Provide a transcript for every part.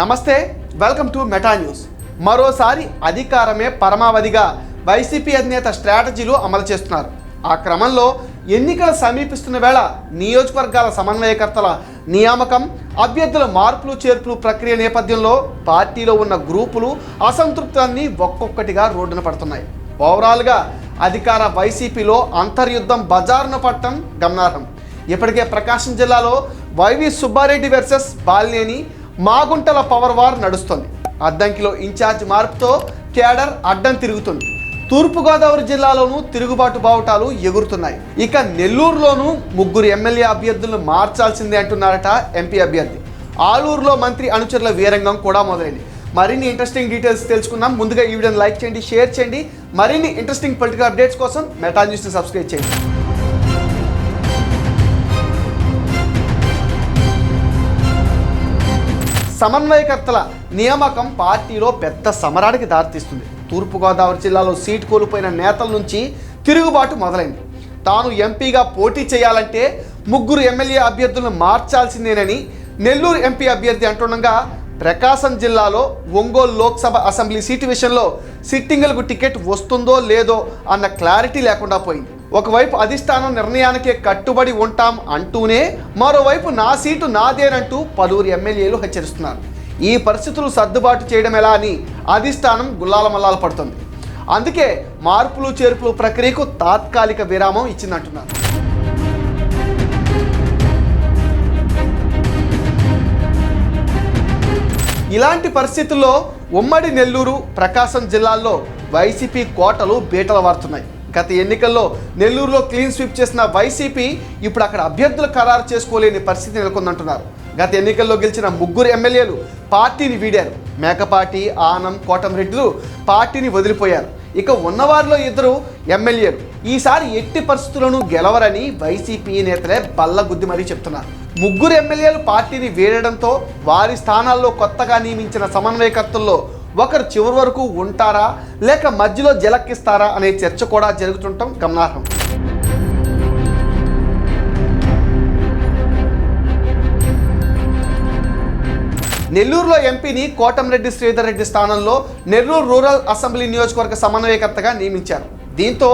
నమస్తే welcome to Meta news మరోసారి అధికారమే పరమావధిగా వైసీపీ అధినేత స్ట్రాటజీలు అమలు చేస్తున్నారు. ఆ క్రమంలో ఎన్నికలు సమీపిస్తున్న వేళ నియోజకవర్గాల సమన్వయకర్తల నియామకం అభ్యర్థుల మార్పులు చేర్పులు ప్రక్రియ నేపథ్యంలో పార్టీలో ఉన్న గ్రూపులు అసంతృప్తాన్ని ఒక్కొక్కటిగా రోడ్డున పడుతున్నాయి. ఓవరాల్గా అధికార వైసీపీలో అంతర్యుద్ధం బజారును పట్టడం గమనార్హం. ఇప్పటికే ప్రకాశం జిల్లాలో వైవి సుబ్బారెడ్డి వర్సెస్ బాలినేని మాగుంటల పవర్ వార్ నడుస్తుంది. అద్దంకిలో ఇన్ఛార్జ్ మార్పుతో కేడర్ అడ్డం తిరుగుతుంది. తూర్పుగోదావరి జిల్లాలోనూ తిరుగుబాటు బావుటాలు ఎగురుతున్నాయి. ఇక నెల్లూరులోనూ ముగ్గురు ఎమ్మెల్యే అభ్యర్థులను మార్చాల్సిందే అంటున్నారట ఎంపీ అభ్యర్థి. ఆలూరులో మంత్రి అనుచరుల వీరంగం కూడా మొదలైంది. మరిన్ని ఇంట్రెస్టింగ్ డీటెయిల్స్ తెలుసుకుందాం. ముందుగా ఈ వీడియోని లైక్ చేయండి షేర్ చేయండి. మరిన్ని ఇంట్రెస్టింగ్ పొలిటికల్ అప్డేట్స్ కోసం మెటా న్యూస్ని సబ్స్క్రైబ్ చేయండి. సమన్వయకర్తల నియామకం పార్టీలో పెద్ద సమరానికి దారితీస్తుంది. తూర్పుగోదావరి జిల్లాలో సీటు కోల్పోయిన నేతల నుంచి తిరుగుబాటు మొదలైంది. తాను ఎంపీగా పోటీ చేయాలంటే ముగ్గురు ఎమ్మెల్యే అభ్యర్థులను మార్చాల్సిందేనని నెల్లూరు ఎంపీ అభ్యర్థి అంటుండగా ప్రకాశం జిల్లాలో ఒంగోలు లోక్సభ అసెంబ్లీ సీటు విషయంలో సిట్టింగులకు టికెట్ వస్తుందో లేదో అన్న క్లారిటీ లేకుండా పోయింది. ఒకవైపు అధిష్టానం నిర్ణయానికే కట్టుబడి ఉంటాం అంటూనే మరోవైపు నా సీటు నాదేనంటూ పలువురు ఎమ్మెల్యేలు హెచ్చరిస్తున్నారు. ఈ పరిస్థితులు సర్దుబాటు చేయడం ఎలా అని అధిష్టానం గుల్లాల మల్లాలు పడుతుంది. అందుకే మార్పులు చేర్పులు ప్రక్రియకు తాత్కాలిక విరామం ఇచ్చిందంటున్నారు. ఇలాంటి పరిస్థితుల్లో ఉమ్మడి నెల్లూరు ప్రకాశం జిల్లాల్లో వైసీపీ కోటలు బీటలు వారుతున్నాయి గత ఎన్నికల్లో నెల్లూరులో క్లీన్ స్వీప్ చేసిన వైసీపీ ఇప్పుడు అక్కడ అభ్యర్థులు ఖరారు చేసుకోలేని పరిస్థితి నెలకొందంటున్నారు. గత ఎన్నికల్లో గెలిచిన ముగ్గురు ఎమ్మెల్యేలు పార్టీని వీడారు. మేకపాటి ఆనం కోటంరెడ్డిలు పార్టీని వదిలిపోయారు. ఇక ఉన్నవారిలో ఇద్దరు ఎమ్మెల్యేలు. ఈసారి ఎట్టి పరిస్థితులను గెలవరని వైసీపీ నేతలే బల్లగుద్ది మరీ చెప్తున్నారు. ముగ్గురు ఎమ్మెల్యేలు పార్టీని వీడడంతో వారి స్థానాల్లో కొత్తగా నియమించిన సమన్వయకర్తల్లో ఒకరు చివరి వరకు ఉంటారా? లేక మధ్యలో జలక్కిస్తారా అనే చర్చ కూడా జరుగుతుండటం గమనార్హం. నెల్లూరులో ఎంపీని కోటంరెడ్డి శ్రీధర్ రెడ్డి స్థానంలో నెల్లూరు రూరల్ అసెంబ్లీ నియోజకవర్గ సమన్వయకర్తగా నియమించారు. దీంతో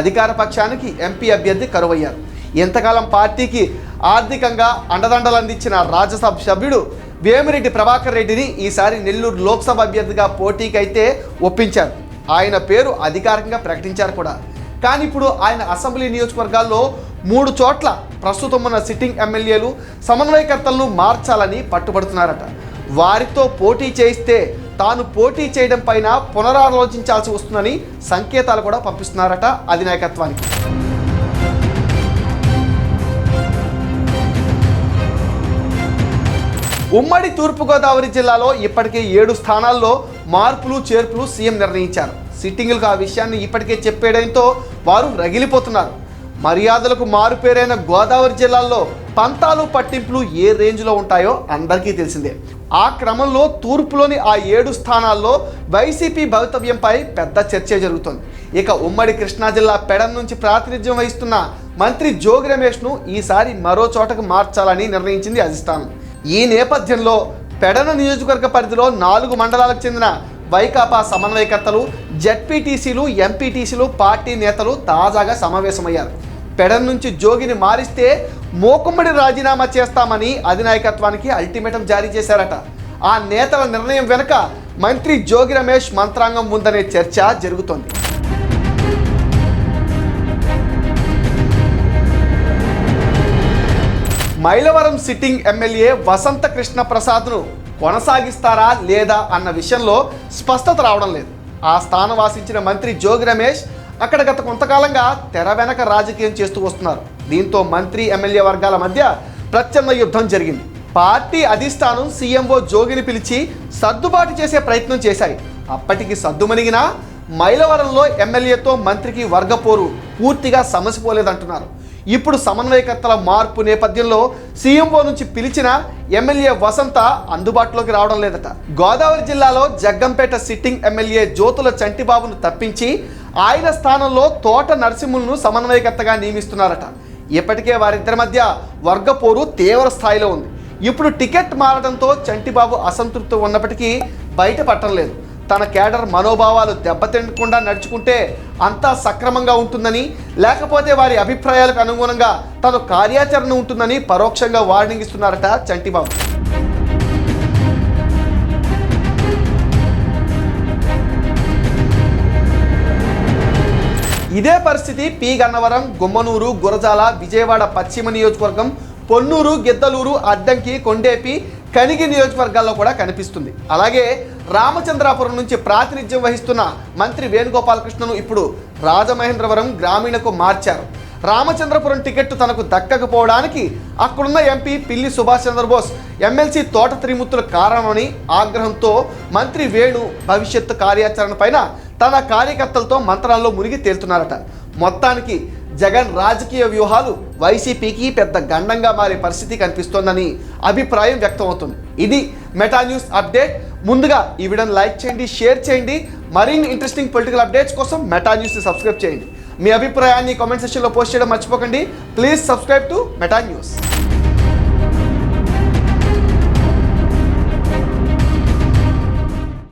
అధికార పక్షానికి ఎంపీ అభ్యర్థి కరువయ్యారు. ఎంతకాలం పార్టీకి ఆర్థికంగా అండదండలు అందించిన రాజ్యసభ సభ్యుడు వేమిరెడ్డి ప్రభాకర్ రెడ్డిని ఈసారి నెల్లూరు లోక్సభ అభ్యర్థిగా పోటీకి అయితే ఒప్పించారు. ఆయన పేరు అధికారికంగా ప్రకటించారు కూడా. కానీ ఇప్పుడు ఆయన అసెంబ్లీ నియోజకవర్గాల్లో మూడు చోట్ల ప్రస్తుతం ఉన్న సిట్టింగ్ ఎమ్మెల్యేలు సమన్వయకర్తలను మార్చాలని పట్టుబడుతున్నారట. వారితో పోటీ చేయిస్తే తాను పోటీ చేయడం పైన పునరాలోచించాల్సి వస్తుందని సంకేతాలు కూడా పంపిస్తున్నారట అధినాయకత్వానికి. ఉమ్మడి తూర్పుగోదావరి జిల్లాలో ఇప్పటికే ఏడు స్థానాల్లో మార్పులు చేర్పులు సీఎం నిర్ణయించారు. సిట్టింగులకు ఆ విషయాన్ని ఇప్పటికే చెప్పేయడంతో వారు రగిలిపోతున్నారు. మర్యాదలకు మారుపేరైన గోదావరి జిల్లాల్లో పంతాలు పట్టింపులు ఏ రేంజ్లో ఉంటాయో అందరికీ తెలిసిందే. ఆ క్రమంలో తూర్పులోని ఆ ఏడు స్థానాల్లో వైసీపీ భవితవ్యంపై పెద్ద చర్చ జరుగుతోంది. ఇక ఉమ్మడి కృష్ణా జిల్లా పెడం నుంచి ప్రాతినిధ్యం వహిస్తున్న మంత్రి జోగి రమేష్ను ఈసారి మరో చోటకు మార్చాలని నిర్ణయించింది అధిష్టానం. ఈ నేపథ్యంలో పెడన నియోజకవర్గ పరిధిలో నాలుగు మండలాలకు చెందిన వైకాపా సమన్వయకర్తలు జడ్పీటీసీలు ఎంపీటీసీలు పార్టీ నేతలు తాజాగా సమావేశమయ్యారు. పెడన్ నుంచి జోగిని మారిస్తే మోకుమ్మడి రాజీనామా చేస్తామని అధినాయకత్వానికి అల్టిమేటం జారీ చేశారట. ఆ నేతల నిర్ణయం వెనుక మంత్రి జోగి రమేష్ మంత్రాంగం ఉందనే చర్చ జరుగుతోంది. మైలవరం సిట్టింగ్ ఎమ్మెల్యే వసంత కృష్ణ ప్రసాద్ను కొనసాగిస్తారా లేదా అన్న విషయంలో స్పష్టత రావడం లేదు. ఆ స్థానం వాసించిన మంత్రి జోగి రమేష్ అక్కడ గత కొంతకాలంగా తెర వెనక రాజకీయం చేస్తూ వస్తున్నారు. దీంతో మంత్రి ఎమ్మెల్యే వర్గాల మధ్య ప్రత్యన్న యుద్ధం జరిగింది. పార్టీ అధిష్టానం సీఎంఓ జోగిని పిలిచి సర్దుబాటు చేసే ప్రయత్నం చేశాయి. అప్పటికి సద్దుమణిగినా మైలవరంలో ఎమ్మెల్యేతో మంత్రికి వర్గపోరు పూర్తిగా సమసిపోలేదంటున్నారు. ఇప్పుడు సమన్వయకర్తల మార్పు నేపథ్యంలో సీఎంఓ నుంచి పిలిచిన ఎమ్మెల్యే వసంత అందుబాటులోకి రావడం లేదట. గోదావరి జిల్లాలో జగ్గంపేట సిట్టింగ్ ఎమ్మెల్యే జ్యోతుల చంటిబాబును తప్పించి ఆయన స్థానంలో తోట నరసింహులను సమన్వయకర్తగా నియమిస్తున్నారట. ఇప్పటికే వారిద్దరి మధ్య వర్గపోరు తీవ్ర స్థాయిలో ఉంది. ఇప్పుడు టికెట్ మారడంతో చంటిబాబు అసంతృప్తి ఉన్నప్పటికీ బయట పట్టలేదు తన కేడర్ మనోభావాలు దెబ్బతినకుండా నడుచుకుంటే అంతా సక్రమంగా ఉంటుందని లేకపోతే వారి అభిప్రాయాలకు అనుగుణంగా తను కార్యాచరణ ఉంటుందని పరోక్షంగా వార్నింగ్ ఇస్తున్నారట చంటిబాబు. ఇదే పరిస్థితి పి గన్నవరం గుమ్మనూరు గురజాల విజయవాడ పశ్చిమ నియోజకవర్గం పొన్నూరు గిద్దలూరు అద్దంకి కొండేపి కనిగి నియోజకవర్గాల్లో కూడా కనిపిస్తుంది. అలాగే రామచంద్రాపురం నుంచి ప్రాతినిధ్యం వహిస్తున్న మంత్రి వేణుగోపాలకృష్ణను ఇప్పుడు రాజమహేంద్రవరం గ్రామీణకు మార్చారు. రామచంద్రపురం టికెట్ తనకు దక్కకపోవడానికి అక్కడున్న ఎంపీ పిల్లి సుభాష్ చంద్రబోస్ ఎమ్మెల్సీ తోట త్రిమూర్తుల కారణమని ఆగ్రహంతో మంత్రి వేణు భవిష్యత్తు కార్యాచరణ పైన తన కార్యకర్తలతో మంత్రాల్లో మునిగి తేలుతున్నారట. మొత్తానికి జగన్ రాజకీయ వ్యూహాలు వైసీపీకి పెద్ద గండంగా మారే పరిస్థితి కనిపిస్తోందని అభిప్రాయం వ్యక్తమవుతుంది. ఇది మెటా న్యూస్ అప్డేట్. ముందుగా ఈ వీడియోని లైక్ చేయండి షేర్ చేయండి. మరిన్ని ఇంట్రెస్టింగ్ పొలిటికల్ అప్డేట్స్ కోసం మెటా న్యూస్ని సబ్స్క్రైబ్ చేయండి. మీ అభిప్రాయాన్ని కామెంట్ సెక్షన్లో పోస్ట్ చేయడం మర్చిపోకండి. Please subscribe to Meta news.